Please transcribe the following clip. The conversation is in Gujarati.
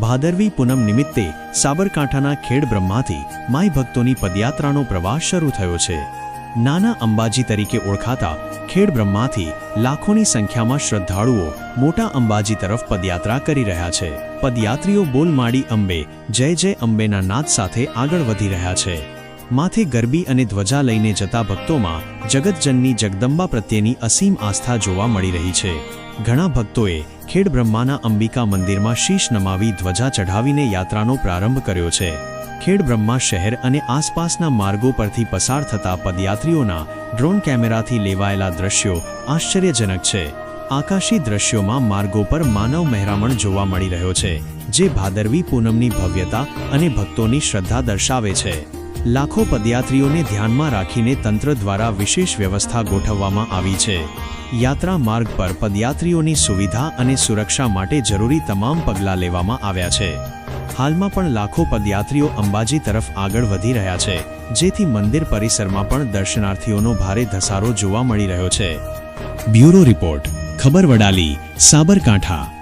ભાદરવી પૂનમ નિમિત્તે સાબરકાંઠાના ખેડ બ્રહ્માથી માય ભક્તોની પદયાત્રાનો પ્રવાસ શરૂ થયો છે. નાના અંબાજી તરીકે ઓળખાતા ખેડ બ્રહ્માથી લાખોની સંખ્યામાં શ્રદ્ધાળુઓ મોટા અંબાજી તરફ પદયાત્રા કરી રહ્યા છે. પદયાત્રીઓ બોલમાડી અંબે, જય જય અંબેના નાદ સાથે આગળ વધી રહ્યા છે. માથે ગરબી અને ધ્વજા લઈને જતા ભક્તોમાં જગતજનની જગદંબા પ્રત્યેની અસીમ આસ્થા જોવા મળી રહી છે. ઘણા ભક્તોએ ખેડ બ્રહ્માના અંબિકા મંદિરમાં શીશ નમાવી ધ્વજા ચઢાવીને યાત્રાનો પ્રારંભ કર્યો છે. ખેડ બ્રહ્મા શહેર અને આસપાસના માર્ગો પરથી પસાર થતા પદયાત્રીઓના ડ્રોન કેમેરાથી લેવાયેલા દ્રશ્યો આશ્ચર્યજનક છે. આકાશી દ્રશ્યોમાં માર્ગો પર માનવ મહેરામણ જોવા મળી રહ્યો છે, જે ભાદરવી પૂનમની ભવ્યતા અને ભક્તોની શ્રદ્ધા દર્શાવે છે. લાખો પદયાત્રીઓને ધ્યાનમાં રાખીને તંત્ર દ્વારા વિશેષ વ્યવસ્થા ગોઠવવામાં આવી છે. યાત્રા માર્ગ પર પદયાત્રીઓની સુવિધા અને સુરક્ષા માટે જરૂરી તમામ પગલાં લેવામાં આવ્યા છે. હાલમાં પણ લાખો પદયાત્રીઓ અંબાજી તરફ આગળ વધી રહ્યા છે, જેથી મંદિર પરિસરમાં પણ દર્શનાર્થીઓનો ભારે ધસારો જોવા મળી રહ્યો છે. બ્યુરો રિપોર્ટ, ખબર વડાલી, સાબરકાંઠા.